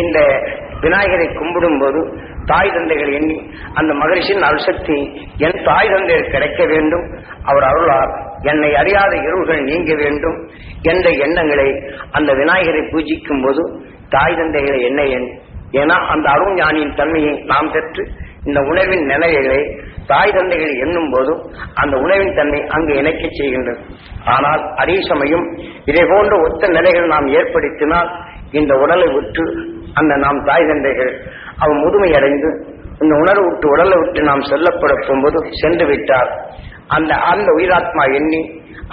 இந்த விநாயகரை கும்பிடும் போது தாய் தந்தைகள் எண்ணி அந்த மகரிஷின் அருசக்தி என் தாய் தந்தையர் கிடைக்க வேண்டும். அவர் அருளார் என்னை அறியாத இருள்கள் நீங்க வேண்டும் என்ற எண்ணங்களை அந்த விநாயகரை பூஜிக்கும் போது தாய் தந்தைகளை என்ன எண் ஏன்னா அந்த அருண் ஞானியின் தன்மையை நாம் பெற்று இந்த உணவின் நிலைகளை தாய் தந்தைகள் எண்ணும் போதும் அந்த உணவின் தன்மை அங்கு இணைக்க செய்கின்றது. ஆனால் அதே சமயம் இதே போன்ற ஒத்த நிலைகள் நாம் ஏற்படுத்தினால் இந்த உடலை விட்டு அந்த நாம் தாய் தந்தைகள் அவன் முதுமை அடைந்து இந்த உணர்வு விட்டு உடலை விட்டு நாம் செல்லப்பட போகும்போது சென்று விட்டார். அந்த அந்த உயிராத்மா எண்ணி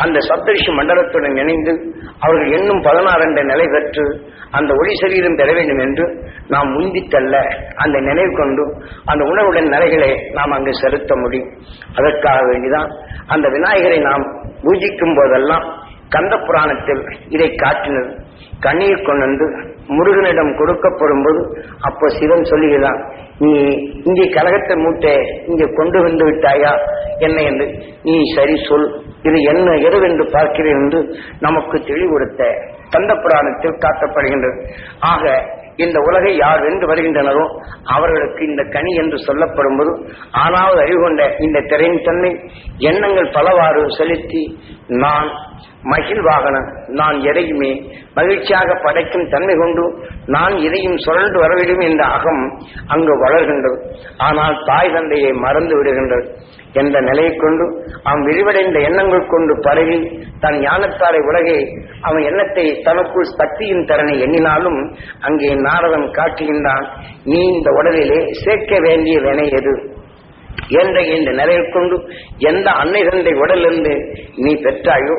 அந்த சப்தரிஷி மண்டலத்துடன் இணைந்து அவர்கள் எண்ணும் பதினாறு என்ற நிலை பெற்று அந்த ஒளி சரீரம் பெற வேண்டும் என்று நாம் முந்தித்தல்ல. அந்த நினைவு கொண்டு அந்த உணர்வுடன் நிலைகளை நாம் அங்கு செலுத்த முடியும். அதற்காக வேண்டிதான் அந்த விநாயகரை நாம் பூஜிக்கும் போதெல்லாம் கந்த புராணத்தில் இதை காட்டினது. கண்ணீர் கொண்டு வந்து முருகனிடம் கொடுக்கப்படும் போது அப்போ சிவன் சொல்லுகிறான் நீ இங்கே கலகத்தை மூட்டை இங்கே கொண்டு வந்து விட்டாயா? என்ன என்று நீ சரி சொல். இது என்ன எதுவென்று பார்க்கிறேன் என்று நமக்கு தெளிவுறுத்த தந்த புராணத்தில் காட்டப்படுகின்றது. ஆக இந்த உலகை யார் வென்று வருகின்றனரோ அவர்களுக்கு இந்த கனி என்று சொல்லப்படும் போது ஆனாவது அறிவு கொண்ட இந்த திரையின் தன்மை எண்ணங்கள் பலவாறு செலுத்தி நான் மகிழ்வாகன நான் எதையுமே மகிழ்ச்சியாக படைக்கும் தன்மை கொண்டு நான் இதையும் சுழன்று வரவிடும் என்ற அகம் அங்கு வளர்கின்றது. ஆனால் தாய் தந்தையை மறந்து விடுகின்றது. என்ற நிலையை கொண்டு அவன் விரிவடைந்த எண்ணங்கள் கொண்டு பரவி தன் ஞானத்தாரை உலகை அவன் எண்ணத்தை தனக்குள் சக்தியின் தரனை எண்ணினாலும் அங்கே நாரதன் காட்டுகின்றான் நீ இந்த உடலிலே சேர்க்க வேண்டிய வினை எது? என்ற இந்த நிலையை கொண்டு எந்த அன்னை தந்தை உடலிருந்து நீ பெற்றாயோ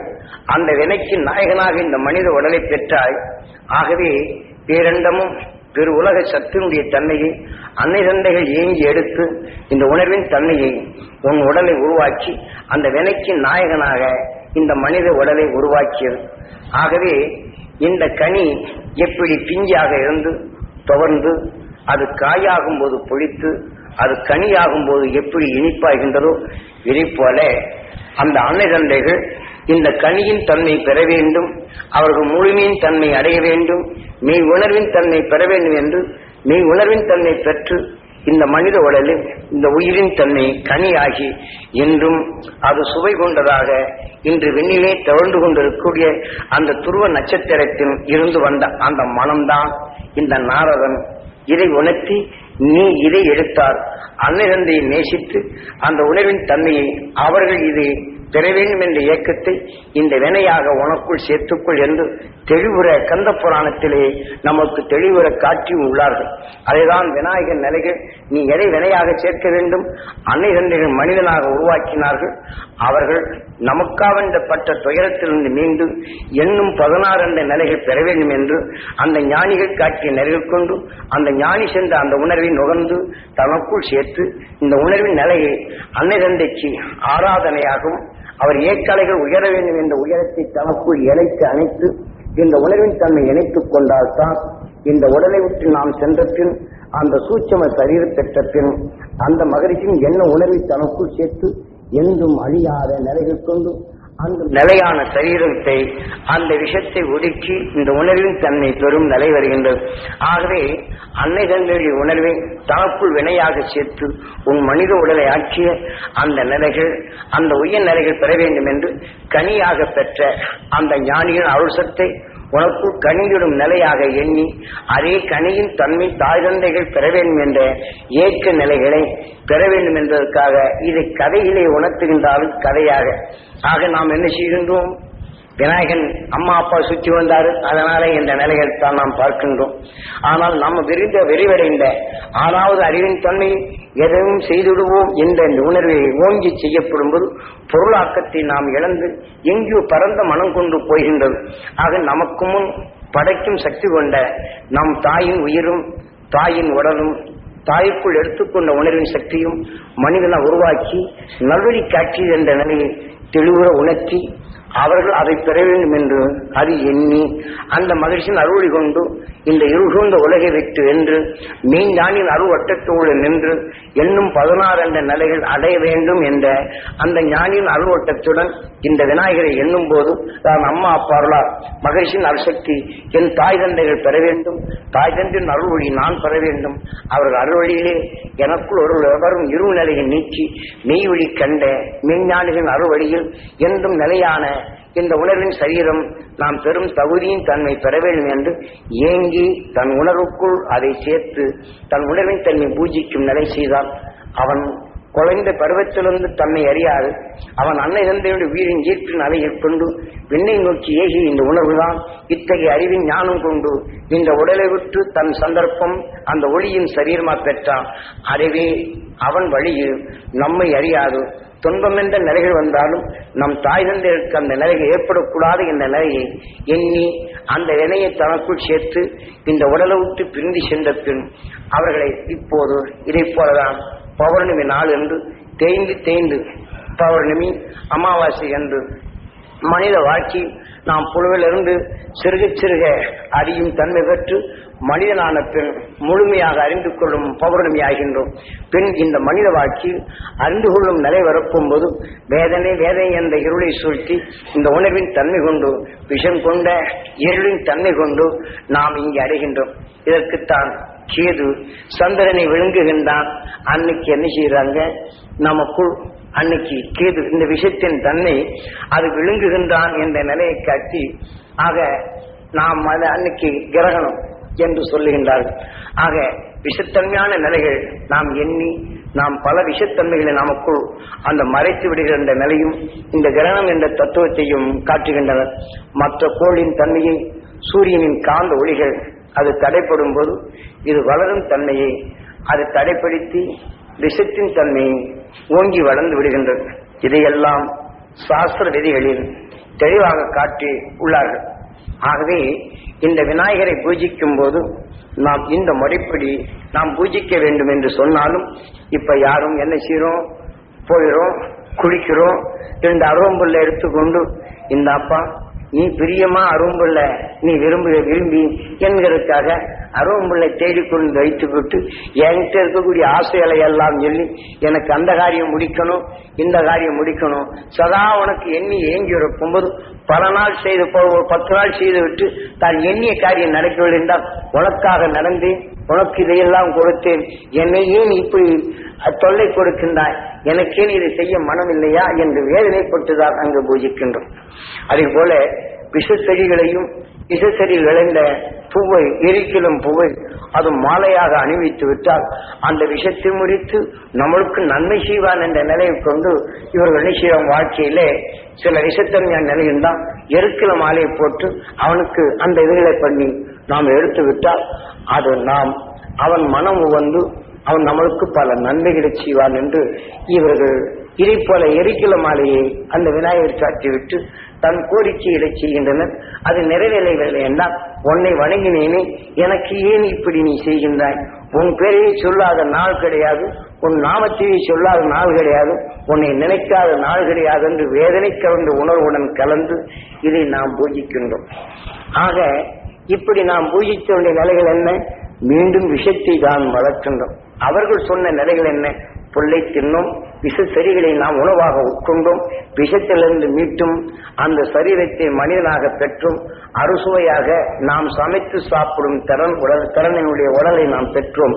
அந்த வினைக்கு நாயகனாக இந்த மனித உடலை பெற்றாய். ஆகவே பேரண்டமும் பெரு உலக சத்தினுடைய தன்மையை அன்னை தந்தைகள் ஏங்கி எடுத்து இந்த உணர்வின் தன்மையை உன் உடலை உருவாக்கி அந்த வினைக்கு நாயகனாக இந்த மனித உடலை உருவாக்கியது. ஆகவே இந்த கனி எப்படி பிஞ்சாக இருந்து துவர்ந்து அது காயாகும் போது பொழித்து அது கனியாகும் போது எப்படி இனிப்பாகின்றதோ இதை போல அந்த அன்னை தந்தைகள் இந்த கனியின் தன்மை பெற வேண்டும் அவர்கள் முழுமையின் தன்மை அடைய வேண்டும் மெய் உணர்வின் தன்மை பெற வேண்டும் என்று மெய் உணர்வின் தன்மை பெற்று இந்த மனித உடலில் இந்த உயிரின் தன்மை கனியாகி என்றும் அது சுவை கொண்டதாக இன்று வெண்ணிலே தவழ்ந்து கொண்டிருக்கக்கூடிய அந்த துருவ நட்சத்திரத்தில் இருந்து வந்த அந்த மனம்தான் இந்த நாரதன். இதை உணர்த்தி நீ இதை எடுத்தார். அன்னை தந்தையை நேசித்து அந்த உணர்வின் தன்மையை அவர்கள் இதை பெற வேண்டும் என்ற இயக்கத்தை இந்த வினையாக உனக்குள் சேர்த்துக்கொள் என்று தெளிவுற கந்த புராணத்திலே நமக்கு தெளிவுற காட்டி உள்ளார்கள். அதைதான் விநாயகன் நிலைகள். நீ எதை வினையாக சேர்க்க வேண்டும்? அன்னை தந்தைகள் மனிதனாக உருவாக்கினார்கள். அவர்கள் நமக்காவென்றப்பட்ட துயரத்திலிருந்து மீண்டும் என்னும் பதினாறு என்ற நிலைகள் பெற வேண்டும் என்று அந்த ஞானிகள் காட்டிய நிலைகள் கொண்டு அந்த ஞானி சென்ற அந்த உணர்வை நுகர்ந்து தனக்குள் சேர்த்து இந்த உணர்வின் நிலையை அன்னை தந்தைக்கு ஆராதனையாகவும் அவர் ஏக்கலைகள் உயர வேண்டும் என்ற உயரத்தை தனக்குள் இணைத்து அணைத்து இந்த உணர்வின் தன்மை இணைத்துக் கொண்டால்தான் இந்த உடலை விட்டு நாம் சென்ற பின் அந்த சூட்சம சரீர பெற்ற பின் அந்த மகரிஷின் என்ன உணர்வை தனக்குள் சேர்த்து என்றும் அழியாத நிலைகள் கொண்டு அந்த நிலையான சரீரத்தை அந்த விஷத்தை ஒடுக்கி இந்த உணர்வின் தன்மை பெறும் நிலை வருகின்றது. ஆகவே அன்னை தந்தையுடைய உணர்வை தனக்குள் வினையாக சேர்த்து உன் மனித உடலை ஆக்கிய அந்த நிலைகள் அந்த உயர் நிலைகள் பெற வேண்டும் என்று கனியாக பெற்ற அந்த ஞானியின் அருசத்தை உனக்கு கனிவிடும் நிலையாக எண்ணி அதே கனியின் தன்மை தாய் தந்தைகள் பெற வேண்டும் என்ற ஏக்க நிலைகளை பெற வேண்டும் என்பதற்காக இதை கதையிலே உணர்த்துகின்றாலும் கதையாக. ஆக நாம் என்ன செய்கின்றோம்? விநாயகன் அம்மா அப்பா சுற்றி வந்தாரு. அதனால இந்த நிலைகள் தான் நாம் பார்க்கின்றோம். ஆனால் நம்ம விரிந்த விரிவடைந்த ஆறாவது அறிவின் தன்மை எதையும் செய்துவிடுவோம் என்ற உணர்வை ஓங்கி செய்யப்படும் போது பொருளாக்கத்தை நாம் இழந்து எங்கேயோ பரந்த மனம் கொண்டு போகின்றது. ஆக நமக்கு முன் படைக்கும் சக்தி கொண்ட நம் தாயின் உயிரும் தாயின் உடலும் தாய்க்குள் எடுத்துக்கொண்ட உணர்வின் சக்தியும் மனிதனை உருவாக்கி நல்வழி காட்சி என்ற நிலையை தெளிவுற உணர்த்தி அவர்கள் அதை பெற வேண்டும் என்று அது எண்ணி அந்த மகிழ்ச்சியின் அருளி கொண்டு இந்த இருகுந்த உலகை விட்டு வென்று மீஞ்ஞானின் அருவட்டத்தோடு நின்று என்னும் பதினாறு என்ற நிலைகள் அடைய வேண்டும் என்ற அந்த ஞானியின் அருவட்டத்துடன் இந்த விநாயகரை எண்ணும் போது தான் அம்மா அப்பாருளார் மகிழ்ச்சியின் அருசக்தி என் தாய் தந்தைகள் பெற வேண்டும். தாய் தந்தையின் அருள்வழி நான் பெற வேண்டும். அவர்கள் அருள்வழியிலே எனக்குள் ஒரு வரும் இரு நிலையை நீக்கி மெய்வழி கண்ட மெய்ஞானிகளின் அருள்வழியில் என்றும் நிலையான இந்த உணர்வின் சரீரம் நாம் பெரும் தகுதியின் தன்மை பெற வேண்டும் என்று ஏங்கி தன் உணர்வுக்குள் அதை சேர்த்து தன் உணர்வின் தன்மை பூஜிக்கும் நிலை செய்தால் அவன் குழந்தை பருவத்திலிருந்து தன்னை அறியாது. அவன் அன்னை தந்தையுடைய வீரின் ஈர்ப்பின் அலையில் கொண்டு விண்ணை நோக்கி ஏகி இந்த உணர்வுதான் இத்தகைய அறிவின் ஞானம் கொண்டு இந்த உடலை விட்டு தன் சந்தர்ப்பம் அந்த ஒளியின் சரீரமா பெற்றான் அறிவே அவன் வழியில் நம்மை அறியாது. துன்பம் என்ற நிலைகள் வந்தாலும் நம் தாய் தந்தையருக்கு அந்த நிலைகள் ஏற்படக்கூடாது என்ற நிலையை எண்ணி அந்த இணையை தனக்குள் சேர்த்து இந்த உடலை விட்டு பிரிந்து சென்ற பின் அவர்களை இப்போது இதை போலதான் பௌர்ணமி நாள் என்று தேய்ந்து தேய்ந்து பௌர்ணமி அமாவாசை என்று மனித வாழ்க்கை நாம் புழுவிலிருந்து சிறுக சிறுக அறியும் தன்மை பெற்று மனிதனான பின் முழுமையாக அறிந்து கொள்ளும் பௌர்ணமி ஆகின்றோம். பின் இந்த மனித வாழ்க்கையில் அறிந்து கொள்ளும் நிலை வரப்பும் போது வேதனை வேதனை என்ற இருளை சூழ்த்தி இந்த உணர்வின் தன்மை கொண்டு விஷம் கொண்ட இருளின் தன்மை கொண்டு நாம் இங்கே அடைகின்றோம். இதற்குத்தான் கேது சந்திரனை விழுங்குகின்றான். அன்னைக்கு என்ன செய்யறாங்க நமக்குள் அன்னைக்கு கேது இந்த விஷயத்தின் தன்னை அது விழுங்குகின்றான் என்ற நிலையை காட்டி ஆக நாம் அது அன்னைக்கு கிரகணம் என்று சொல்லுகின்றார்கள். ஆக விஷத்தன்மையான நிலைகள் நாம் எண்ணி நாம் பல விஷத்தன்மைகளை நமக்குள் அந்த மறைத்து விடுகின்ற நிலையும் இந்த கிரகணம் என்ற தத்துவத்தையும் காட்டுகின்றனர் மற்ற கோளின் தன்மையை சூரியனின் காந்த ஒளிகள் அது தடைப்படும் போது இது வளரும் தன்மையை அது தடைப்படுத்தி விஷத்தின் தன்மையை ஓங்கி வளர்ந்து விடுகின்றது. இதையெல்லாம் சாஸ்திர விதிகளில் தெளிவாக காட்டி உள்ளார்கள். ஆகவே இந்த விநாயகரை பூஜிக்கும் போது நாம் இந்த முறைப்படி நாம் பூஜிக்க வேண்டும் என்று சொன்னாலும் இப்ப யாரும் என்ன செய்யறோம் போயிடும் குளிக்கிறோம் ரெண்டு அருவம்புல்ல எடுத்துக்கொண்டு இந்த அப்பா நீ பிரியமா அரும்புள்ள நீ விரும்பு விரும்பி என்கிறதுக்காக அருவம்புள்ளை தேடிக்கொண்டு வைத்துவிட்டு என்கிட்ட இருக்கக்கூடிய ஆசைகளை எல்லாம் சொல்லி எனக்கு அந்த காரியம் முடிக்கணும் இந்த காரியம் முடிக்கணும். சதா உனக்கு எண்ணி ஏங்கி இருக்கும்போது பல நாள் செய்து ஒரு பத்து நாள் செய்து விட்டு தான் எண்ணிய காரியம் நடக்கவில்லை என்றால் உனக்காக நடந்தேன். உனக்கு இதையெல்லாம் கொடுத்தேன். என்னை ஏன் இப்படி தொல்லை கொடுக்கின்றாய்? எனக்கேன் இதை செய்ய மனம் இல்லையா என்று வேதனைப்பட்டுதான் அங்கு பூஜிக்கின்றோம். அதே போல விஷச்செடிகளையும் விஷச்செடி விளைந்த பூவை எரிக்கலும் பூவை அது மாலையாக அணிவித்து விட்டால் அந்த விஷத்தை முறித்து நம்மளுக்கு நன்மை செய்வான் என்ற நிலையை கொண்டு இவர்கள் நிச்சயம் வாழ்க்கையிலே சில விஷத்தன்மையான நிலையும் தான் எருக்கில மாலையை போட்டு அவனுக்கு அந்த இதுகளை பண்ணி நாம் எடுத்து விட்டால் அது நாம் அவன் மனம் வந்து அவன் நம்மளுக்கு பல நன்மைகளை செய்வான் என்று இவர்கள் இதை போல எரிக்கல மாலையை அந்த விநாயகர் காட்டிவிட்டு தன் கோரிக்கைகளை செய்கின்றனர். அது நிறைவேறவில்லை என்றால் உன்னை வணங்கினேனே எனக்கு ஏன் இப்படி நீ செய்கின்றாய்? உன் பேரையே சொல்லாத நாள் கிடையாது உன் நாமத்தையே சொல்லாத நாள் கிடையாது உன்னை நினைக்காத நாள் கிடையாது என்று வேதனை கலந்த உணர்வுடன் கலந்து இதை நாம் பூஜிக்கின்றோம். ஆக இப்படி நாம் பூஜிக்க வேண்டிய நிலைகள் என்ன? மீண்டும் விஷத்தை தான் வளர்க்கின்றோம். அவர்கள் சொன்ன நிலைகள் என்ன? புல்லை தின்னும் விஷ செடிகளை நாம் உணவாக உட்கொண்டும் விஷத்திலிருந்து மீட்டும் அந்த சரீரத்தை மனிதனாக பெற்றும் அறுசுவையாக நாம் சமைத்து சாப்பிடும் திறன் உடல் திறனினுடைய உடலை நாம் பெற்றோம்.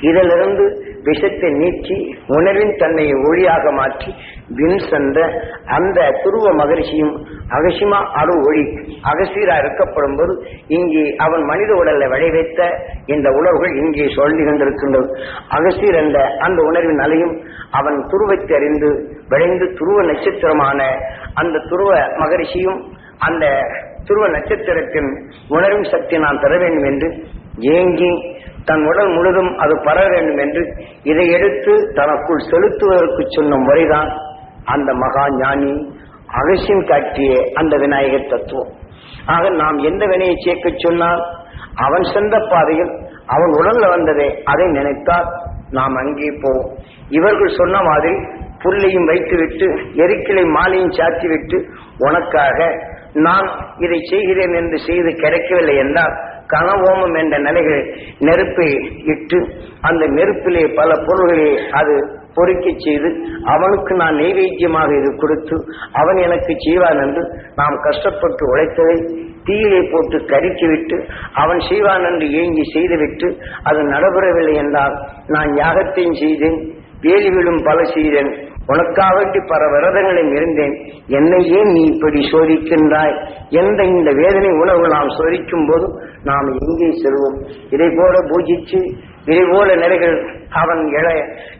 இதிலிருந்து விஷத்தை நீக்கி உணர்வின் தன்னை ஒளியாக மாற்றி வின் சென்ற அந்த துருவ மகரிஷியும் அகசிமா அரு ஒளி அகசீரா இருக்கப்படும் போது இங்கே அவன் மனித உடலை விளைவித்த இந்த உணர்வுகள் இங்கே சொல்லி கொண்டிருக்கின்றது அகசீர் என்ற அந்த உணர்வின் அலையும் அவன் துருவத்தை அறிந்து விளைந்து துருவ நட்சத்திரமான அந்த துருவ மகரிஷியும் அந்த துருவ நட்சத்திரத்தின் உணரும் சக்தி நான் தர வேண்டும் என்று ஏங்கி தன் உடல் முழுதும் அது பரவ வேண்டும் என்று இதை எடுத்து தனக்குள் செலுத்துவதற்கு சொன்ன முறைதான் அந்த மகா ஞானி அகசியம் காட்டிய அந்த விநாயகர் தத்துவம். ஆக நாம் எந்த வினையை சேர்க்க சொன்னால் அவன் சென்ற பாதையில் அவன் உடல்ல வந்ததே அதை நினைத்தால் நாம் அங்கே போவோம். இவர்கள் சொன்ன மாதிரி புல்லையும் வைத்துவிட்டு எரிக்கிளை மாலையும் சாத்திவிட்டு உனக்காக நான் இதை செய்கிறேன் என்று செய்து கிடைக்கவில்லை என்றால் கனவோமம் என்ற நிலைகள் நெருப்பை இட்டு அந்த நெருப்பிலே பல பொருள்களை அது பொறுக்கி செய்து அவனுக்கு நான் நைவேத்தியமாக இது கொடுத்து அவன் எனக்கு செய்வான் என்று நாம் கஷ்டப்பட்டு உழைத்ததை தீயிலே போட்டு கருக்கிவிட்டு அவன் செய்வான் என்று ஏங்கி செய்துவிட்டு அது நடைபெறவில்லை என்றால் நான் யாகத்தையும் செய்தேன் வேலி விழும் பல செய்தேன் உனக்காவட்டி பல விரதங்களையும் இருந்தேன் என்னையே நீ இப்படி சோதிக்கின்றாய் எந்த இந்த வேதனை உணவு நாம் சோதிக்கும் போது நாம் எங்கே செல்வோம். இதை போல பூஜிச்சு இதை போல நிலைகள் அவன் இழ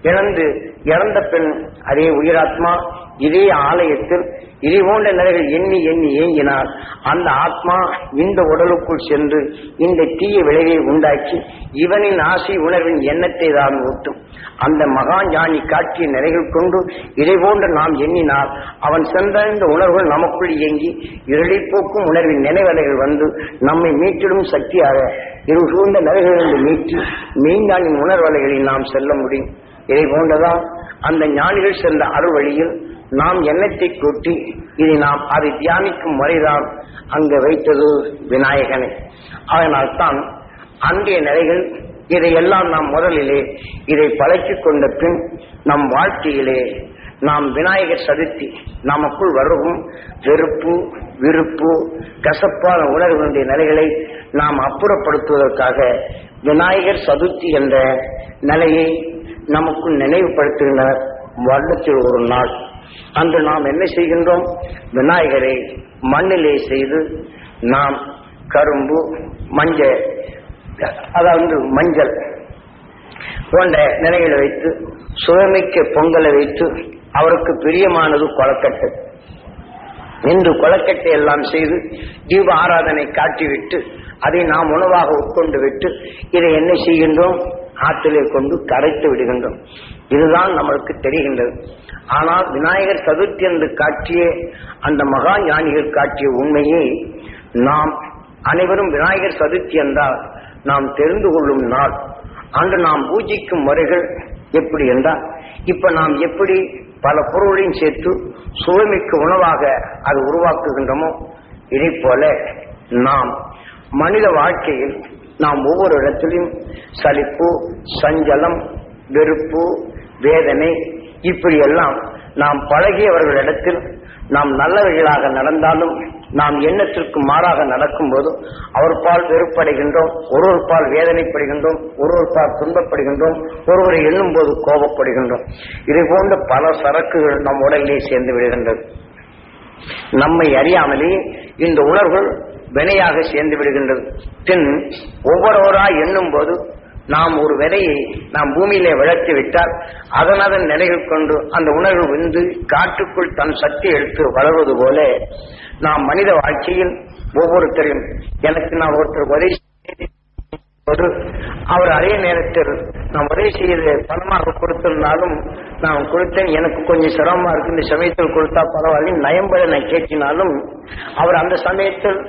இழந்து இறந்த பெண் அதே உயிராத்மா இதே ஆலயத்தில் இதை போன்ற நிலைகள் எண்ணி எண்ணி ஏங்கினால் அந்த ஆத்மா இந்த உடலுக்குள் சென்று இந்த தீய விளைவை உண்டாக்கி இவனின் ஆசை உணர்வின் எண்ணத்தை தான் ஊட்டும். அந்த மகா ஞானி காட்டிய நிலைகள் கொண்டு இதை போன்று நாம் எண்ணினால் அவன் சென்ற இந்த உணர்வுகள் நமக்குள் இயங்கி இருளை போக்கும் உணர்வின் நினைவலைகள் வந்து நம்மை மீட்டிடும் சக்தியாக இரு சூழ்ந்த நிலைகளிலிருந்து மீட்டி மெய்ஞானின் உணர்வலைகளில் நாம் செல்ல முடியும். இதை போன்றதான் அந்த ஞானிகள் சென்ற அருள் வழியில் நாம் எண்ணத்தை கூட்டி இதை நாம் அதை தியானிக்கும் முறைதான் அங்கு வைத்தது விநாயகனை. அதனால்தான் அன்றைய நிலைகள் இதையெல்லாம் நாம் முதலிலே இதை பழக்கிக் கொண்ட பின் நம் வாழ்க்கையிலே நாம் விநாயகர் சதுர்த்தி நமக்குள் வருகும் வெறுப்பு விருப்பு கசப்பான உணர்வுடைய நிலைகளை நாம் அப்புறப்படுத்துவதற்காக விநாயகர் சதுர்த்தி என்ற நிலையை நமக்குள் நினைவுபடுத்துகின்றனர் வருடத்தில் ஒரு நாள். அன்று நாம் என்ன செய்கின்றோம்? விநாயகரை மண்ணிலே செய்து நாம் கரும்பு மஞ்சள் அதாவது மஞ்சள் போன்ற நிலைகளை வைத்து சுவைமிக்க பொங்கலை வைத்து அவருக்கு பிரியமானது கொலக்கட்டை. இன்று கொலக்கட்டை எல்லாம் செய்து தீப ஆராதனை காட்டிவிட்டு அதை நாம் உணவாக உட்கொண்டு விட்டு இதை என்ன செய்கின்றோம்? ஆற்றிலே கொண்டு கரைத்து விடுகின்றோம். இதுதான் நம்மளுக்கு தெரிகின்றது. ஆனால் விநாயகர் சதுர்த்தி என்று காட்டிய அந்த மகா ஞானிகள் காட்டிய உண்மையை நாம் அனைவரும் விநாயகர் சதுர்த்தி என்றால் நாம் தெரிந்து கொள்ளும் நாள். அன்று நாம் பூஜிக்கும் முறைகள் எப்படி என்றால் இப்ப நாம் எப்படி பல பொருளையும் சேர்த்து சுவைமிக்க உணவாக அது உருவாக்குகின்றோமோ இதை போல நாம் மனித வாழ்க்கையில் நாம் ஒவ்வொரு இடத்திலும் சலிப்பு சஞ்சலம் வெறுப்பு வேதனை இப்படி எல்லாம் நாம் பழகியவர்களிடத்தில் நாம் நல்லவர்களாக நடந்தாலும் நாம் எண்ணத்திற்கு மாறாக நடக்கும்போது அவர் பால் வெறுப்படைகின்றோம் ஒருவர் பால் வேதனைப்படுகின்றோம் ஒருவர் பால் துன்பப்படுகின்றோம் ஒருவரை எண்ணும் போது கோபப்படுகின்றோம். இது போன்ற பல சரக்குகள் நம் உடலிலே சேர்ந்து விடுகின்றது. நம்மை அறியாமலே இந்த உணர்வுகள் வினையாக சேர்ந்து விடுகின்றது. பின் ஒவ்வொருவராய் எண்ணும் போது நாம் ஒரு விதையை நாம் பூமியிலே விளக்கி விட்டால் அதன் அதன் நிலைகள் கொண்டு அந்த உணர்வு விந்து காட்டுக்குள் தன் சக்தி எடுத்து வளர்வது போல நாம் மனித வாழ்க்கையில் ஒவ்வொருத்தரையும் எனக்கு நான் ஒருத்தர் உதவி ஒரு அவர் அதே நேரத்தில் நான் உதவி செய்து பணமாக கொடுத்திருந்தாலும் நான் கொடுத்தேன் எனக்கு கொஞ்சம் சிரமமா இருக்கு இந்த சமயத்தில் கொடுத்தா பரவாயில்ல நயம்பட நான் கேட்டினாலும் அவர் அந்த சமயத்தில்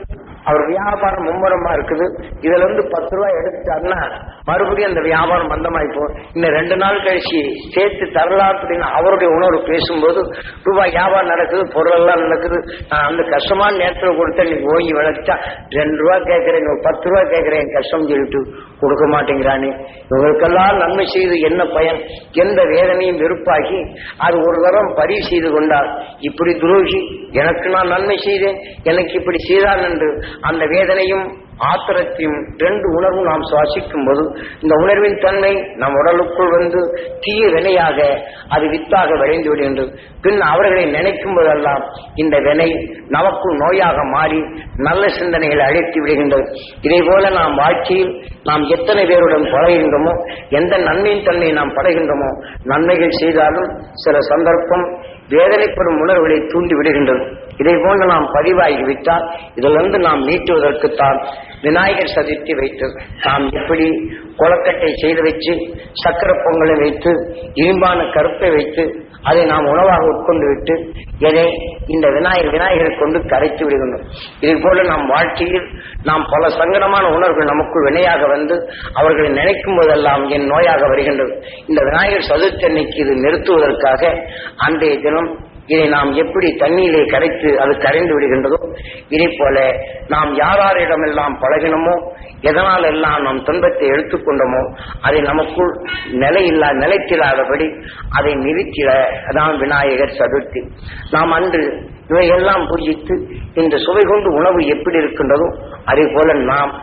அவர் வியாபாரம் மும்முரமா இருக்குது இதுல இருந்து பத்து ரூபாய் எடுத்துட்டாருன்னா மறுபடியும் அந்த வியாபாரம் மந்தமாயி இன்னும் ரெண்டு நாள் கழிச்சு சேர்த்து தரலாம் அப்படின்னு அவருடைய உணர்வு பேசும்போது ரூபாய் வியாபாரம் நடக்குது பொருள் எல்லாம் நடக்குது. நான் அந்த கஷ்டமான நேரத்தில் கொடுத்தேன் நீ ஓங்கி விளைச்சா ரெண்டு ரூபா கேட்கறேன் பத்து ரூபா கேட்கறேன் கஷ்டம் சொல்லிட்டு கொடுக்க மாட்டேங்கிறானே. இவங்களுக்கெல்லாம் நன்மை செய்து என்ன பயன்? எந்த வேதனையும் வெறுப்பாகி அது ஒரு தரம் பரி செய்து கொண்டார். இப்படி துரோகி எனக்கு நான் நன்மை செய்தேன் எனக்கு இப்படி செய்தான் என்று அந்த வேதனையும் ஆத்திரத்தையும் ரெண்டு உணர்வும் நாம் சுவாசிக்கும் போது இந்த உணர்வின் தன்மை நம் உடலுக்குள் வந்து தீய வினையாக அது வித்தாக விளைந்து விடுகின்றது. பின் அவர்களை நினைக்கும் போதெல்லாம் இந்த வினை நமக்குள் நோயாக மாறி நல்ல சிந்தனைகளை அழைத்து விடுகின்றது. இதே போல நாம் வாழ்க்கையில் நாம் எத்தனை பேருடன் பழகின்றோமோ எந்த நன்மையின் தன்மை நாம் பழகின்றோமோ நன்மைகள் செய்தாலும் சில சந்தர்ப்பம் வேதனைப்படும் உணர்வுகளை தூண்டி விடுகின்றது. இதை போன்று நாம் பதிவாகிவிட்டால் இதிலிருந்து நாம் மீட்டுவதற்குத்தான் விநாயகர் சதுர்த்தி வைத்தது நாம் எப்படி கொலக்கட்டை செய்து வச்சு சக்கரை பொங்கலை வைத்து இரும்பான கருப்பை வைத்து அதை நாம் உணவாக உட்கொண்டு விட்டு எதை இந்த விநாயகர் விநாயகரை கொண்டு கரைத்து விடுகின்றோம். இது போல நம் வாழ்க்கையில் நாம் பல சங்கடமான உணர்வுகள் நமக்குள் வினையாக வந்து அவர்களை நினைக்கும் போதெல்லாம் என் நோயாக வருகின்றது. இந்த விநாயகர் சதுர்த்தி அன்னைக்கு இது நிறுத்துவதற்காக அன்றைய தினம் இதை நாம் எப்படி தண்ணீரை கரைத்து அது கரைந்து விடுகின்றதோ இதை போல நாம் யாராரிடமெல்லாம் பழகினோமோ எதனால் எல்லாம் நாம் துன்பத்தை எடுத்துக்கொண்டோமோ அதை நமக்குள் நிலையில்லா நிலைத்திடாதபடி அதை நிறுத்திட அதான் விநாயகர் சதுர்த்தி. நாம் அன்று இவையெல்லாம் பூஜித்து இந்த சுவை கொண்டு உணவு எப்படி இருக்கின்றதோ அதே போல நாம்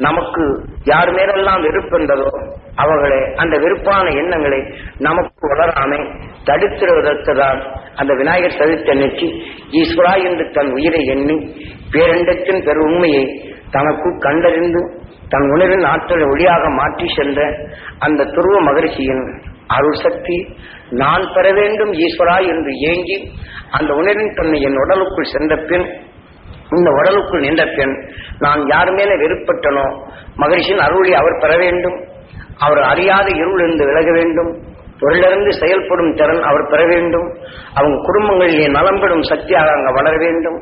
நமக்கு யார் மேலெல்லாம் வெறுப்பின்றதோ அவர்களை அந்த வெறுப்பான எண்ணங்களை நமக்கு வளராமை தடுத்துருவதற்கு தான் அந்த விநாயகர் சதுர்த்தி அன்னைக்கு ஈஸ்வரா என்று தன் உயிரை எண்ணி பேரண்டத்தின் பெரு உண்மையை தனக்கு கண்டறிந்து தன் உணர்வின் ஆற்றலை ஒளியாக மாற்றி சென்ற அந்த துருவ மகரிஷியின் அருள் சக்தி நான் பெற வேண்டும் ஈஸ்வரா என்று ஏங்கி அந்த உணர்வின் தன்னை என் உடலுக்குள் சென்ற பின் இந்த உடலுக்குள் நின்ற பெண் நான் யார் மேல வெறுப்பட்டனோ மகிழ்ச்சியின் அருளை அவர் பெற வேண்டும். அவர் அறியாத இருளிருந்து விலக வேண்டும். பொருளிலிருந்து செயல்படும் திறன் அவர் பெற வேண்டும். அவங்க குடும்பங்களிலே நலம்பெடும் சக்தியாக அங்க வளர வேண்டும்.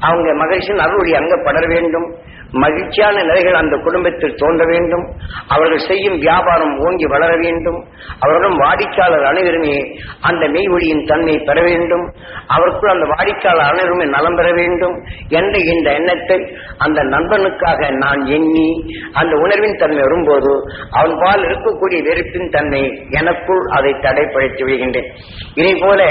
அவங்க மகிழ்ச்சியின் அருளி அங்க படர வேண்டும். மகிழ்ச்சியான நிலைகள் அந்த குடும்பத்தில் தோன்ற வேண்டும். அவர்கள் செய்யும் வியாபாரம் ஓங்கி வளர வேண்டும். அவர்களும் வாடிக்கையாளர் அனைவருமே அந்த மெய் ஒளியின் தன்மை பெற வேண்டும். அவருக்குள் அந்த வாடிக்கையாளர் அனைவருமே நலம் பெற வேண்டும் என்ற இந்த எண்ணத்தை அந்த நண்பனுக்காக நான் எண்ணி அந்த உணர்வின் தன்மை வரும்போது அவன் பால் இருக்கக்கூடிய வெறுப்பின் தன்மை எனக்குள் அதை தடைப்படுத்தி விடுகின்றேன். இதே போல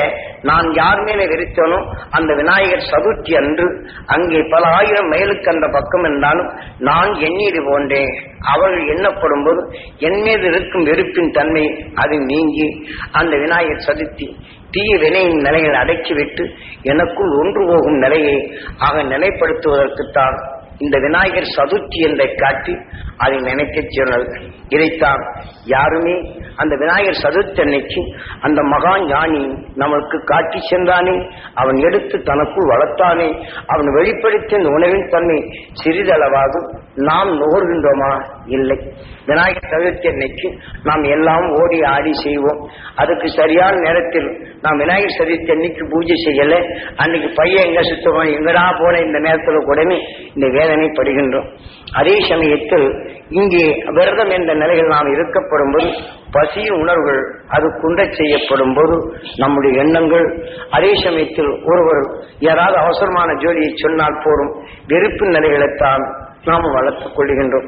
நான் யார் மேலே வெறுத்தனோ அந்த விநாயகர் சதுர்த்தி அன்று அங்கே பல ஆயிரம் மைலுக்கு அந்த பக்கம் இருந்தாலும் நான் எண்ணீடு போன்றேன் அவர்கள் எண்ணப்படும் போது என் மீது இருக்கும் வெறுப்பின் தன்மை அது நீங்கி அந்த விநாயகர் சதுர்த்தி தீய வினையின் நிலையில் அடக்கிவிட்டு எனக்குள் ஒன்று போகும் நிலையை ஆக நிலைப்படுத்துவதற்குத்தான் இந்த விநாயகர் சதுர்த்தி என்றை காட்டி அதை நினைக்கச் சொன்னது. இதைத்தான் யாருமே அந்த விநாயகர் சதுர்த்தி அன்னைக்கு அந்த மகா ஞானி நமக்கு காட்டி சென்றானே. அவன் எடுத்து தனக்குள் வளர்த்தானே. அவன் வெளிப்படுத்திய இந்த உணவின் தன்மை சிறிதளவாகும். நாம் நுகர்கின்றோமா? இல்லை. விநாயகர் சதுர்த்தி அன்னைக்கு நாம் எல்லாம் ஓடி ஆடி செய்வோம். அதுக்கு சரியான நேரத்தில் நாம் விநாயகர் சதுர்த்தி அன்னைக்கு பூஜை செய்யல. அன்னைக்கு பையன் எங்க சுத்தம் எங்கடா போன இந்த நேரத்தில் உடனே இந்த வேதனை படுகின்றோம். அதே சமயத்தில் இங்கே விரதம் என்ற நிலையில் நாம் இருக்கப்படும் போது பசிய உணர்வுகள் அது குண்டச் செய்யப்படும் போது நம்முடைய எண்ணங்கள். அதே சமயத்தில் ஒருவர் யாராவது அவசரமான ஜோலியை சொன்னால் போரும் வெறுப்பு நிலைகளைத்தான் நாம் வளர்த்துக் கொள்கின்றோம்.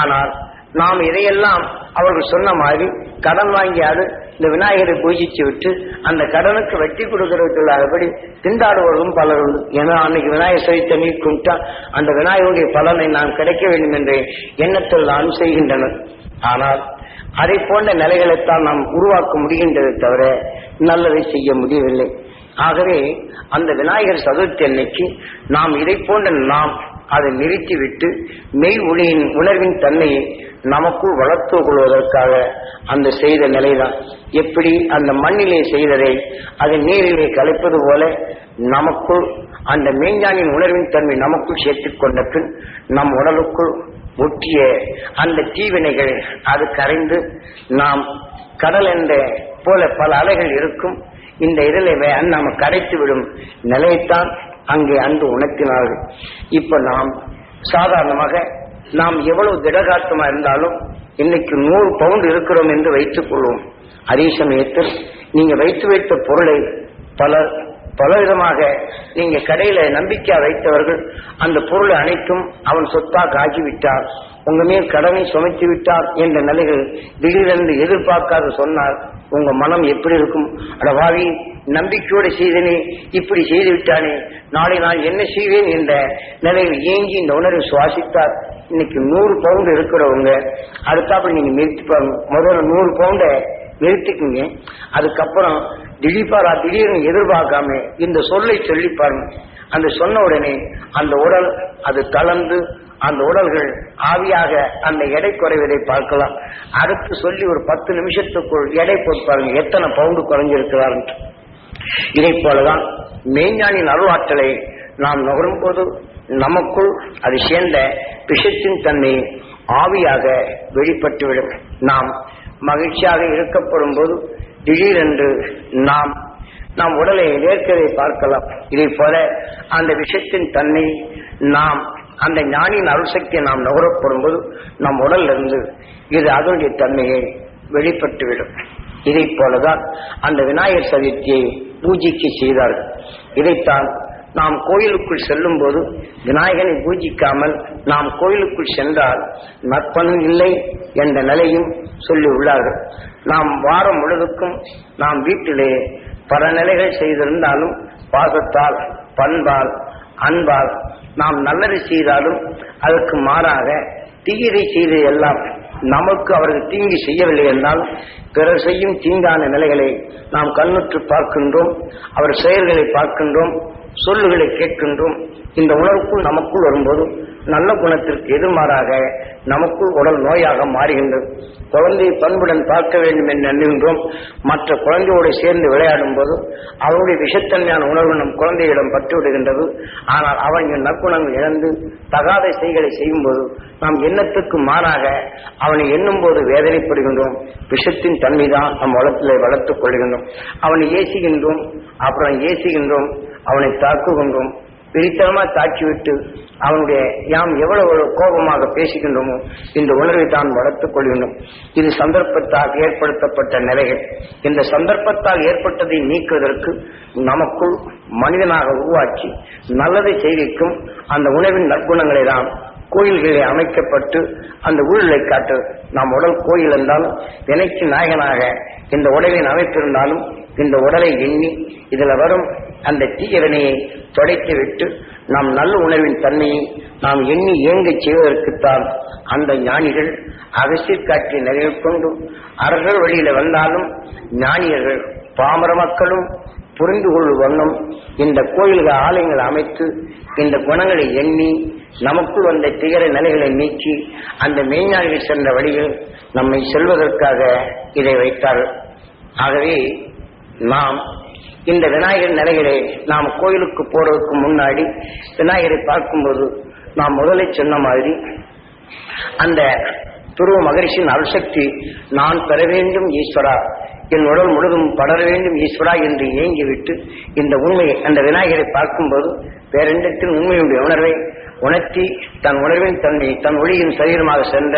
ஆனால் நாம் இதையெல்லாம் அவர்கள் சொன்ன மாதிரி கடன் வாங்கியாது இந்த விநாயகரை பூஜிச்சு விட்டு அந்த கடனுக்கு வெட்டி கொடுக்கறதுக்குள்ளாதபடி திண்டாடுவர்களும் பலர் உண்டு. ஏன்னா அன்னைக்கு விநாயகர் சதுர்த்தி நீ கும்பிட்டா அந்த விநாயகருடைய பலனை நான் கிடைக்க வேண்டும் என்ற எண்ணத்தில் நான் செய்கின்றனர். ஆனால் அதை போன்ற நிலைகளைத்தான் நாம் உருவாக்க முடிகின்றதை தவிர நல்லதை செய்ய முடியவில்லை. ஆகவே அந்த விநாயகர் சதுர்த்தி அன்னைக்கு நாம் இதை போன்ற நாம் அதை நிறுத்திவிட்டு மெய் ஒளியின் உணர்வின் தன்மையை நமக்குள் வளர்த்துக் கொள்வதற்காக அந்த செய்த நிலைதான். எப்படி அந்த மண்ணிலே செய்ததை அது நீரிலே கலைப்பது போல நமக்குள் அந்த மெய்ஞானின் உணர்வின் தன்மை நமக்குள் சேர்த்துக் கொண்ட பின் நம் உடலுக்குள் ஒட்டிய அந்த தீவினைகள் அது கரைந்து நாம் கடல் என்ற போல பல அலைகள் இருக்கும். இந்த இதழை நாம் கரைத்து விடும் நிலையைத்தான் அங்கே அன்று உணர்த்தினார்கள். இப்ப நாம் சாதாரணமாக நாம் எவ்வளவு திடகாத்தமா இருந்தாலும் இன்னைக்கு நூறு பவுண்ட் இருக்கிறோம் என்று வைத்துக் கொள்வோம். அதே சமயத்தில் நீங்க வைத்து வைத்த பொருளை பல பலவிதமாக நீங்க கடையில நம்பிக்கையா வைத்தவர்கள் அந்த பொருளை அனைத்தும் அவன் சொத்தாக ஆகிவிட்டார். உங்க மேல் கடனை சுமைத்து விட்டார் என்ற நிலைகள் திடீரென்று எதிர்பார்க்காத சொன்னார். உங்க மனம் எப்படி இருக்கும்? அட வாவி நம்பிக்கையோடு செய்தனே இப்படி செய்து விட்டானே நாளை நான் என்ன செய்வேன் என்ற நிலையில் ஏங்கி இந்த உணர்வு சுவாசித்தார். இன்னைக்கு நூறு பவுண்டு இருக்கிறவங்க அடுத்தாப்புல நீங்க நிறுத்திப்பாங்க முதல்ல நூறு பவுண்டை நிறுத்திக்குங்க அதுக்கப்புறம் திடீப்பாரா திடீர்னு எதிர்பார்க்காம இந்த சொல்லை சொல்லி பாருங்க. அந்த சொன்ன உடனே அந்த உடல் அது கலந்து அந்த உடல்கள் ஆவியாக அந்த எடை குறைவதை பார்க்கலாம். அடுத்து சொல்லி ஒரு பத்து நிமிஷத்துக்குள் எடை போட்டு பாருங்க எத்தனை பவுண்டு குறைஞ்சிருக்கிறார் இதை போலதான் மெய்ஞானின் அருளாற்றலை நாம் நுகரும் போது நமக்குள் அது சேர்ந்த விஷத்தின் தன்மை ஆவியாக வெளிப்பட்டுவிடும். நாம் மகிழ்ச்சியாக இருக்கப்படும் போது திடீரென்று நாம் நாம் உடலை நேர்க்கதை பார்க்கலாம். இதை போல அந்த விஷயத்தின் தன்மை நாம் அந்த ஞானியின் அருள்சக்தியை நாம் நுகரப்படும் போது நம் உடல்ல இருந்து இது அதனுடைய தன்மையை வெளிப்பட்டுவிடும். இதை போலதான் அந்த விநாயகர் சதுர்த்தியை பூஜைக்கு செய்தார்கள். இதைத்தான் நாம் கோயிலுக்குள் செல்லும் போது விநாயகனை பூஜிக்காமல் நாம் கோயிலுக்குள் சென்றால் நற்பனும் இல்லை என்ற நிலையும் சொல்லி உள்ளார்கள். நாம் வாரம் முழுவதுக்கும் நாம் வீட்டிலே பல நிலைகள் செய்திருந்தாலும் பாசத்தால் பண்பால் அன்பால் நாம் நல்லது செய்தாலும் அதற்கு மாறாக தீயதை செய்து எல்லாம் நமக்கு அவர்கள் தீங்கு செய்யவில்லை என்றால் பிறர் செய்யும் தீங்கான நிலைகளை நாம் கண்ணுற்று பார்க்கின்றோம் அவர் செயல்களை பார்க்கின்றோம் சொல்லுகளை கேட்கின்றோம். இந்த உணர்வுக்குள் நமக்குள் வரும்போது நல்ல குணத்திற்கு எதிர்மாறாக நமக்குள் உடல் நோயாக மாறுகின்றது. குழந்தையை பண்புடன் பார்க்க வேண்டும் என்று எண்ணுகின்றோம் மற்ற குழந்தையோடு சேர்ந்து விளையாடும் போது அவருடைய விஷத்தன்மையான உணர்வு நம் குழந்தையிடம் பட்டு விடுகின்றது ஆனால் அவன் நற்குணங்கள் இழந்து தகாத செய்களை செய்யும் போது நாம் எண்ணத்துக்கு மாறாக அவனை எண்ணும் போது வேதனைப்படுகின்றோம். விஷத்தின் தன்மைதான் நம் வளத்திலே வளர்த்துக் கொள்கின்றோம். அவனை ஏசுகின்றோம் அப்புறம் ஏசுகின்றோம் அவனை தாக்குகின்றோம். பிரித்தனமா தாக்கிவிட்டு அவனுடைய யாம் எவ்வளவு கோபமாக பேசுகின்றோமோ இந்த உணர்வை தான் வளர்த்துக் கொள்கின்றோம். இது சந்தர்ப்பத்தால் ஏற்படுத்தப்பட்ட நிலைகள். இந்த சந்தர்ப்பத்தால் ஏற்பட்டதை நீக்குவதற்கு நமக்குள் மனிதனாக உருவாக்கி நல்லதை செய்விக்கும் அந்த உணவின் நற்குணங்களை தான் கோயில்களை அமைக்கப்பட்டு அந்த ஊழலை காட்டு. நாம் உடல் கோயில் இருந்தாலும் வினைக்கு நாயகனாக இந்த உடலின் அமைப்பிருந்தாலும் இந்த உடலை எண்ணி இதுல வரும் அந்த தீயவனையை தொடைத்து விட்டு நாம் நல்ல உணவின் தன்மையை நாம் எண்ணி இயங்க செய்வதற்குத்தான் அந்த ஞானிகள் அகசியர் நிறைவு கொண்டு அரசர் வழியில வந்தாலும் ஞானியர்கள் பாமர மக்களும் புரிந்து கொள்ளும் வண்ணம் இந்த கோயில்கள் ஆலயங்கள் அமைத்து இந்த குணங்களை எண்ணி நமக்குள் வந்த திகர நிலைகளை நீக்கி அந்த மெய்ஞானிகள் சென்ற வழியில் நம்மை செல்வதற்காக இதை வைத்தார்கள். ஆகவே நாம் இந்த விநாயகர் நிலைகளை நாம் கோயிலுக்கு போறதுக்கு முன்னாடி விநாயகரை பார்க்கும்போது நாம் முதலில் சொன்ன மாதிரி அந்த துருவ மகரிஷின் அருசக்தி நான் பெற வேண்டும் ஈஸ்வரா என் உடல் முழுதும் படர வேண்டும் ஈஸ்வரா என்று ஏங்கிவிட்டு இந்த உண்மையை அந்த விநாயகரை பார்க்கும்போது வேறெண்டத்தில் உண்மையுடைய உணர்வை உணர்த்தி தன் உணர்வின் தன்மை தன் ஒளியின் சரீரமாக சென்ற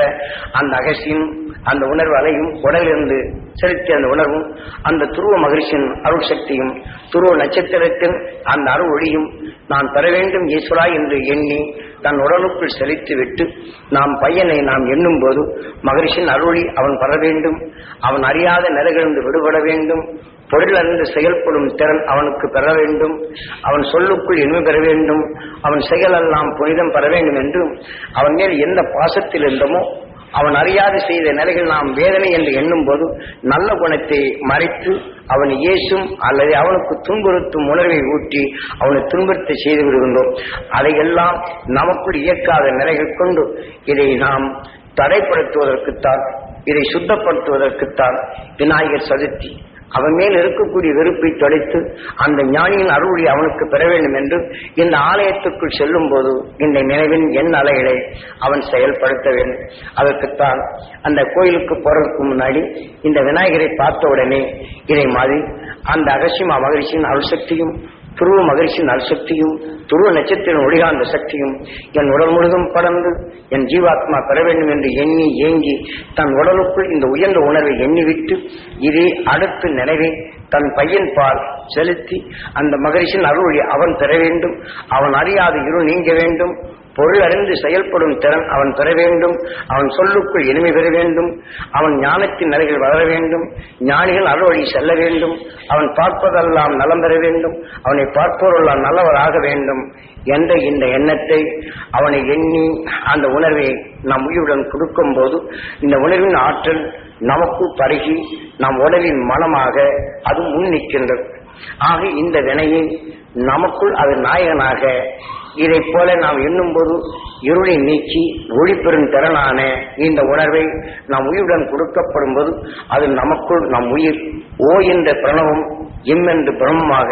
அந்த அகசியும் அந்த உணர்வு அலையும் உடலிருந்து செலுத்திய அந்த உணர்வும் அந்த துருவ மகிழ்ச்சியின் அருள் சக்தியும் துருவ நட்சத்திரத்தின் அந்த அருள் ஒளியும் நான் பெற வேண்டும் ஈஸ்வரா என்று எண்ணி தன் உடலுக்குள் செலுத்தி விட்டு நாம் பையனை நாம் எண்ணும் போது மகிழ்ச்சியின் அருளி அவன் பெற வேண்டும். அவன் அறியாத நிலைகளிலிருந்து விடுபட வேண்டும். பொருள் அறிந்து செயல்படும் திறன் அவனுக்கு பெற வேண்டும். அவன் சொல்லுக்குள் இனிமை பெற வேண்டும். அவன் செயலெல்லாம் புனிதம் பெற வேண்டும் என்றும் அவன் மேல் எந்த பாசத்தில் இருந்தமோ அவன் அறியாது செய்த நிலைகள் நாம் வேதனை என்று எண்ணும் போது நல்ல குணத்தை மறைத்து அவன் இயேசும் அல்லது அவனுக்கு துன்புறுத்தும் உணர்வை ஊற்றி அவனை துன்புறுத்த செய்து விடுகின்றோம். அதையெல்லாம் நமக்குள் இயக்காத நிலைகள் கொண்டு இதை நாம் தடைப்படுத்துவதற்குத்தான் இதை சுத்தப்படுத்துவதற்குத்தான் விநாயகர் சதுர்த்தி அவன் மேல் இருக்கக்கூடிய வெறுப்பை தொலைத்து அந்த ஞானியின் அருளை அவனுக்கு பெற வேண்டும் என்று இந்த ஆலயத்துக்குள் செல்லும் போது இந்த நினைவின் என் அலைகளை அவன் செயல்படுத்த வேண்டும். அதற்குத்தான் அந்த கோயிலுக்கு போறதுக்கு முன்னாடி இந்த விநாயகரை பார்த்த உடனே இதை மாதிரி அந்த அகசியமா மகிழ்ச்சியின் அருள்சக்தியும் துருவ மகிழ்ச்சியின் அருசக்தியும் துருவ நட்சத்திரம் ஒளிகாந்த சக்தியும் என் உடல் முழுதும் படர்ந்து என் ஜீவாத்மா பெற வேண்டும் என்று எண்ணி ஏங்கி தன் உடலுக்குள் இந்த உயர்ந்த உணர்வை எண்ணிவிட்டு இதே அடுத்து நினைவே தன் பையன் பால் செலுத்தி அந்த மகரிஷின் அருள் அவன் பெற வேண்டும். அவன் அறியாத இருள் நீங்க வேண்டும். பொருள் அறிந்து செயல்படும் திறன் அவன் பெற வேண்டும். அவன் சொல்லுக்குள் இனிமை பெற வேண்டும். அவன் ஞானத்தின் நிலைகள் வளர வேண்டும். ஞானிகள் அறுவழி செல்ல வேண்டும். அவன் பார்ப்பதெல்லாம் நலம் பெற வேண்டும். அவனை பார்ப்பவரெல்லாம் நல்லவராக வேண்டும் என்ற இந்த எண்ணத்தை அவனை எண்ணி அந்த உணர்வை நம் உயிருடன் கொடுக்கும் போது இந்த உணர்வின் ஆற்றல் நமக்கு பருகி நம் உடலின் மனமாக அது முன் நிற்கின்றது. ஆக இந்த வினையை நமக்குள் அது நாயகனாக இதைப் போல நாம் எண்ணும்போது இருளை நீக்கி ஒளிபெறும் திறனான இந்த உணர்வை நாம் உயிருடன் கொடுக்கப்படும் போது அது நமக்குள் நம் உயிர். ஓ என்ற பிரணவம் எம் என்று பிரமமாக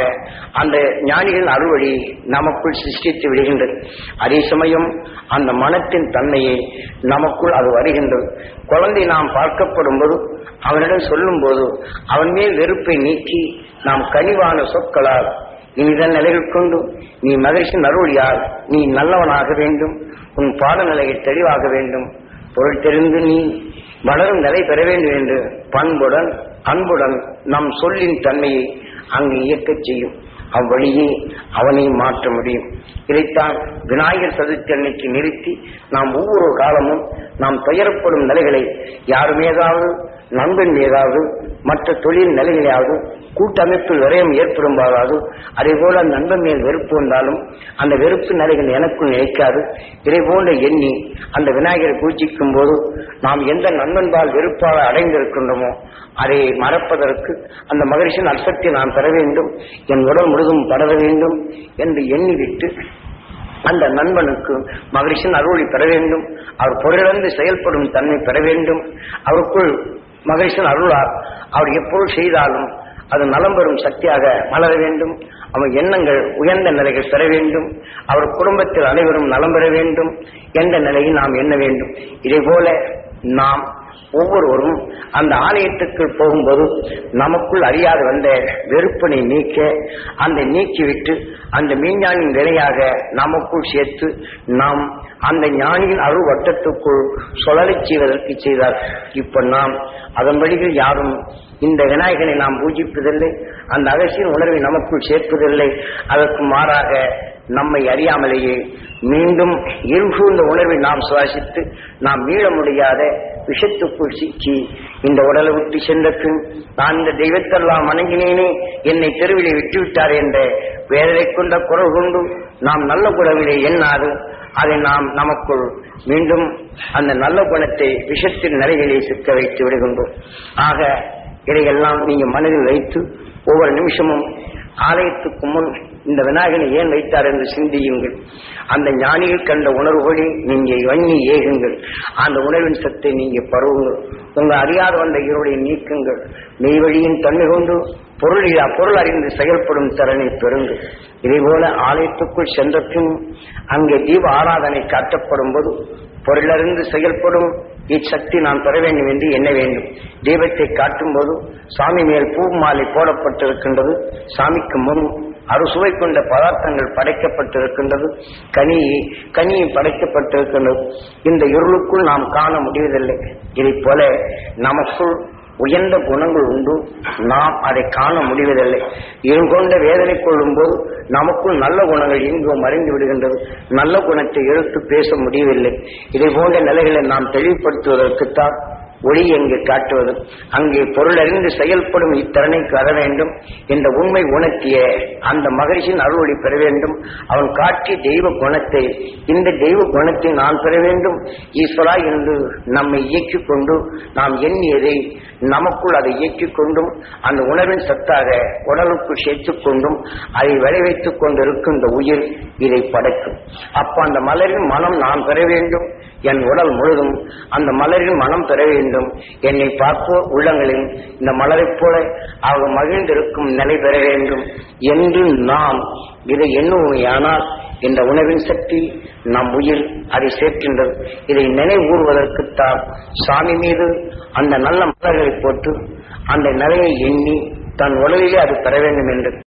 அந்த ஞானிகளின் அறுவழி நமக்குள் சிருஷ்டித்து விடுகின்றது. அதே சமயம் அந்த மனத்தின் தன்மையை நமக்குள் அது வருகின்றது. குழந்தை நாம் பார்க்கப்படும் போது அவனிடம் சொல்லும் போது அவன் மேல் வெறுப்பை நீக்கி நாம் கனிவான சொற்களால் இனிதன் நிலைகள் கொண்டு நீ மகிழ்ச்சி நருளியால் நீ நல்லவனாக வேண்டும். உன் பாடநிலையை தெளிவாக வேண்டும். பொருள் தெரிந்து நீ வளரும் நிலை பெற வேண்டும் என்று பண்புடன் அன்புடன் நம் சொல்லின் தன்மையை அங்கு இயக்கச் செய்யும். அவ்வழியே அவனை மாற்ற முடியும். இதைத்தான் விநாயகர் சதுர்த்தி அன்னைக்கு நிறுத்தி நாம் ஒவ்வொரு காலமும் நாம் துயரப்படும் நிலைகளை யார் மீதாவது நண்பன் மீதாவது மற்ற தொழில் நிலைகளையாவது கூட்டமைப்பில் விரயம் ஏற்படும் போதாவது அதே போல அந்த நண்பன் மேல் வெறுப்பு வந்தாலும் அந்த வெறுப்பு நிலைகள் எனக்குள் நினைக்காது இதை போன்ற எண்ணி அந்த விநாயகரை பூஜிக்கும் போது நாம் எந்த நண்பன்பால் வெறுப்பாக அடைந்திருக்கின்றோமோ அதை மறப்பதற்கு அந்த மகரிஷன் அர்த்தத்தை நான் பெற வேண்டும். என் உடல் முழுதும் படர வேண்டும் என்று எண்ணிவிட்டு அந்த நண்பனுக்கு மகிழ்ச்சியின் அருளை பெற வேண்டும். அவர் பொருளிழந்து செயல்படும் தன்மை பெற வேண்டும். அவருக்குள் மகரிஷன் அருளால் அவர் எப்பொழுது செய்தாலும் அது நலம் பெறும் சக்தியாக மலர வேண்டும். அவன் எண்ணங்கள் உயர்ந்த நிலைகள் பெற வேண்டும். அவர் குடும்பத்தில் அனைவரும் நலம் பெற வேண்டும். என்ற நிலையை நாம் எண்ண வேண்டும்? இதே போல நாம் ஒவ்வொருவரும் அந்த ஆலயத்துக்கு போகும்போது நமக்குள் அறியாது வந்த வெறுப்பனை நீக்க அந்த நீக்கிவிட்டு அந்த மீஞ்ஞானின் நிலையாக நமக்குள் சேர்த்து நாம் அந்த ஞானியின் அருள் வட்டத்துக்குள் சுழலச் செய்வதற்கு செய்தார். இப்ப நாம் அதன் வழியில் யாரும் இந்த விநாயகனை நாம் பூஜிப்பதில்லை அந்த அகசியின் உணர்வை நமக்குள் சேர்ப்பதில்லை. அதற்கு மாறாக நம்மை அறியாமலேயே மீண்டும் இருசூழ்ந்த உணர்வை நாம் சுவாசித்து நாம் மீள முடியாத விஷத்துக்குள் சிக்கி இந்த உடலை விட்டு சென்ற பின் நான் இந்த தெய்வத்தெல்லாம் வணங்கினேனே என்னை தெருவிலே விட்டுவிட்டார் என்ற வேதனை கொண்ட குரல் கொண்டு நாம் நல்ல குரவிலே எண்ணாது. அதை நாம் நமக்குள் மீண்டும் அந்த நல்ல குணத்தை விஷத்தின் நிலையிலே சிக்க வைத்து விடுகின்றோம். ஆக இதையெல்லாம் நீங்க மனதில் வைத்து ஒவ்வொரு நிமிஷமும் ஆலயத்துக்கு முன் இந்த விநாயகனை ஏன் வைத்தார் என்று சிந்தியுங்கள். அந்த ஞானிகள் கண்ட உணர்வுகளை நீங்க வங்கி ஏகுங்கள். அந்த உணர்வின் சத்தை நீங்க பருவுங்கள் உங்க அறியாத வந்த இருளை நீக்குங்கள். மெய்வழியின் தன்மை கொண்டு பொருள் பொருள் அறிந்து செயல்படும் திறனை பெறுங்கள். இதே போல ஆலயத்துக்குள் சென்ற அங்கே தீப ஆராதனை காட்டப்படும் போது பொருளறிந்து செயல்படும் இச்சக்தி நான் பெற வேண்டும் என்று எண்ண வேண்டும். தீபத்தை காட்டும் போது சாமி மேல் பூ மாலை போடப்பட்டிருக்கின்றது. சாமிக்கு முன் அறுசுவை கொண்ட பதார்த்தங்கள் படைக்கப்பட்டிருக்கின்றது. கனி கனியும் படைக்கப்பட்டிருக்கின்றது. இந்த இருளுக்குள் நாம் காண முடிவதில்லை. இதைப் போல நமக்குள் உயர்ந்த குணங்கள் உண்டு. நாம் அதை காண முடிவதில்லை. இருள் கொண்ட வேதனை கொள்ளும் போது நமக்குள் நல்ல குணங்கள் எங்கோ மறைந்து விடுகின்றது. நல்ல குணத்தை எடுத்து பேச முடியவில்லை. இதை போன்ற நிலைகளை நாம் தெளிவுபடுத்துவதற்குத்தான் ஒளி எங்கு காட்டுவது? அங்கே பொருளறிந்து செயல்படும் இத்திறனை கர வேண்டும். என்ற உண்மை உணர்த்திய அந்த மகரிஷின் அருளொளி பெற வேண்டும். அவன் காட்டிய தெய்வ குணத்தை இந்த தெய்வ குணத்தை நான் பெற வேண்டும். ஈஸ்வரா என்று நம்மை இயக்கிக் கொண்டு நாம் எண்ணியதை நமக்குள் அதை இயக்கிக் கொண்டும் அந்த உணர்வின் சத்தாக உடலுக்குள் சேர்த்துக் கொண்டும் அதை விளைவித்துக் கொண்டிருக்கின்ற உயிர் இதை படைக்கும். அப்ப அந்த மலரின் மனம் நான் பெற வேண்டும். என் உடல் முழுதும் அந்த மலரின் மனம் பெற வேண்டும். என்னை பார்ப்போர் உள்ளங்களில் இந்த மலரைப் போல அவர் மகிழ்ந்திருக்கும் நிலை பெற வேண்டும் என்று நாம் இதை எண்ணுவோமையானால் இந்த உணவின் சக்தி நம் உயிர் அதை சேர்க்கின்றது. இதை நினைவூறுவதற்குத்தான் சாமி மீது அந்த நல்ல மலர்களை போட்டு அந்த நிலையை எண்ணி தன் உடலிலே அது பெற வேண்டும் என்று